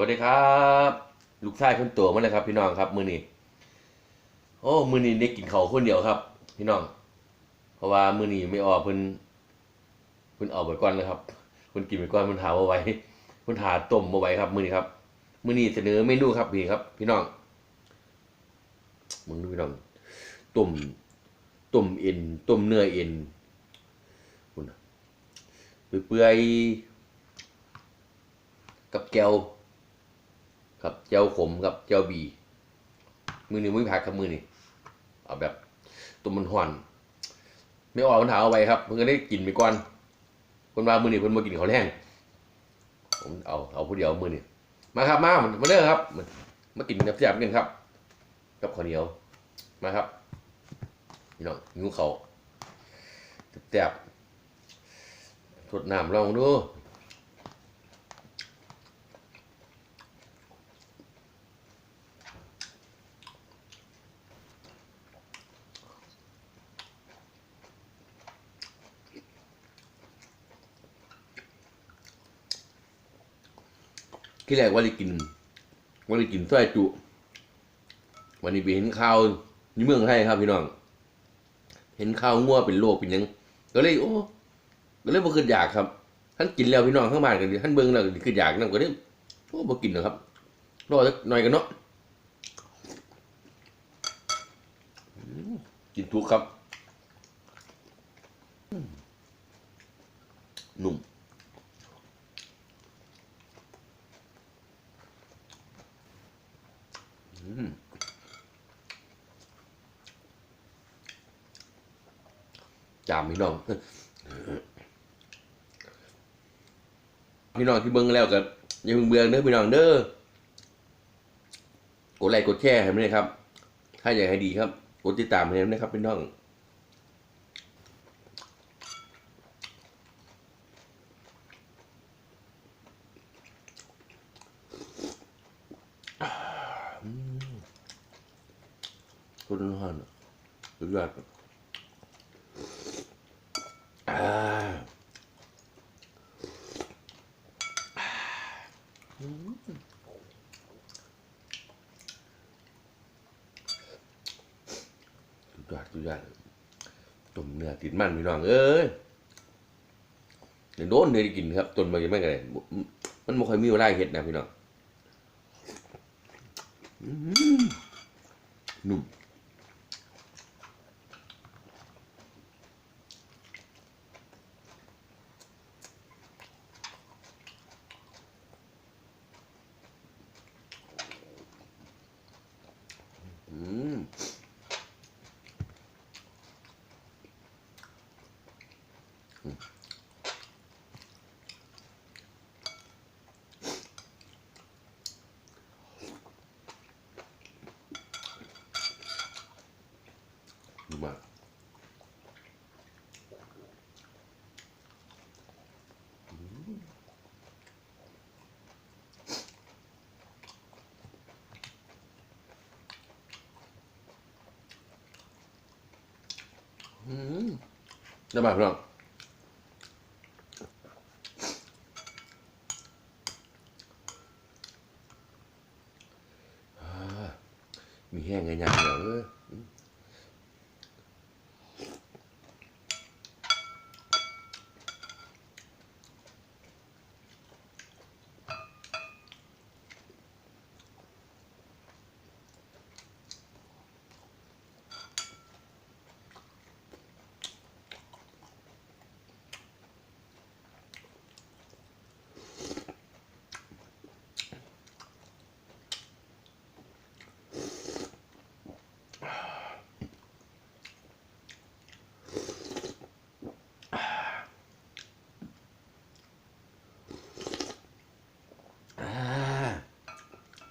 วัสดีครับ ลูกชายคนตัวมาเลยครับ พี่น้องครับ มือนี้โอ้ มือนี้ได้กินเขาคนเดียวครับ พี่น้อง เพราะว่ามือนี้ไม่ออกเพิ่นเพิ่นออกไปก่อนแล้วครับเพิ่นกินไปก่อนเพิ่นหาเอาไว้เพิ่นหาต้มเอาไว้ครับ มือนี้ครับมือนี้เสนอเมนูครับพี่ครับ พี่น้องมึงดูพี่น้องต้มต้มเอ็นต้มเนื้อเอ็นคุณเปื่อยๆกับแก้ว ครับเจ้าขมกับเจ้าบี มือหนี้มือผักครับมือนี้เอาแบบตัวมันหวานไม่ออกมันถาเอาไว้ครับเพิ่งก็ได้กินไปก่อนคนมามือนี้เพิ่นมากินข้าวแรงผมเอาเอาผู้เดียวมือนี้มาครับมามาเด้อครับมามากินน้ำแซ่บกันครับกับข้าวเหนียวมาครับพี่น้องหิวเขาแซ่บๆสดน้ำลองดู ที่แรกว่าจะกินว่าจะกินสร้อยจุ วันนี้ไปเห็นข่าวในเมืองไทยครับพี่น้อง เห็นข่าวงัวเป็นโรคเป็นยังก็เลยโอ้ก็เลยบ่ขึ้นอยากครับท่านกินแล้วพี่น้องข้างบ้านกันท่านเบิ่งแล้วก็ขึ้นอยากนั่นก็เลยโอ้บ่กินนะครับรอสักหน่อยกันเนาะกินทุกครับอืมนุ่ม จามพี่น้องพี่น้องที่เบิ่งแล้วก็อย่าเพิ่งเบื่อเด้อพี่น้องเด้อกดไลค์กดแชร์ให้มันเลยครับ ถ้าอยากให้ดีครับกดติดตามให้มันนะครับพี่น้องคุณฮันสุดยอดอ่าอืม สุดยอดสุดยอดต้มเนื้อติดมันพี่น้องเอ้ยเดี๋ยวโดนเนื้อได้กินครับต้นมาจะไม่กันเลยมันไม่ค่อยมีเวลาเห็ดนะพี่น้องนุ่ม ดีมากอืมอืมได้ป่ะพี่น้องอ่ามีแห้งไงยังเหรอ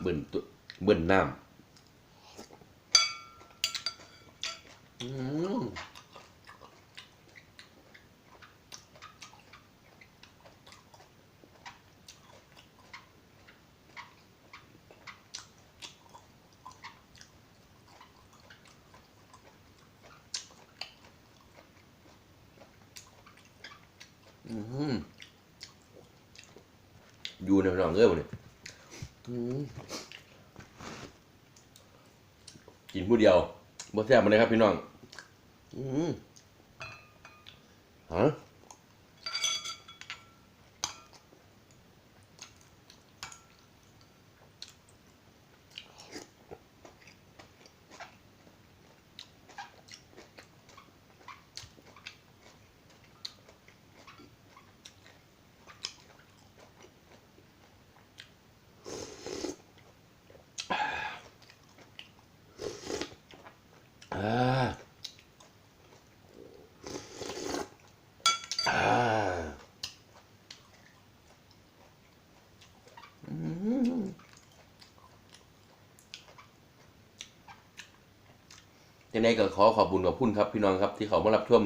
เบิ่นตัวเบิ่นน้ำอืมอยู่ในน้องเอ้ยบ่เนี่ย กินผู้เดียวบ่แซ่บมาเลยครับพี่น้อง อืมฮะ ยังไงก็ขอขอบคุญขอบคุณครับพี่น้องครับที่เขามารับชม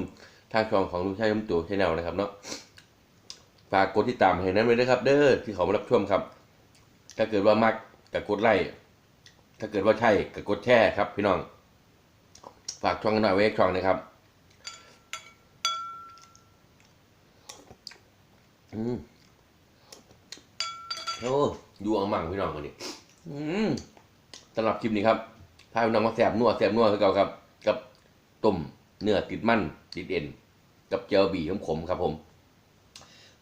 ทางช่องของลุงชัยมตู่ชแนลนะครับเนาะฝากกดติดตามให้นั้นไว้ด้วยครับเด้อที่เขามารับชมครับ ถ้าเกิดว่ามักก็กดไลค์ถ้าเกิดว่าใช่ก็กดแชร์ครับ พี่น้อง ฝากช่องกันหน่อยไว้ช่องนะครับอืมโอ้ดูอังมั่งพี่น้องกันดิอืมสำหรับคลิปนี้ครับ ถ้าพี่น้องมาแสบนัวแสบนัวคือเก่าครับ กับต้มเนื้อติดมันติดเอ็น กับเจลบีขมขมครับผม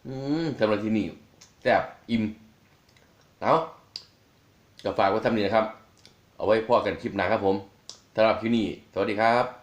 อืมสำหรับที่นี่แสบอิ่มเอาก็ฝากไว้ทำนี้นะครับ เอาไว้พ่อกันคลิปหน้าครับผมสำหรับที่นี่ สวัสดีครับ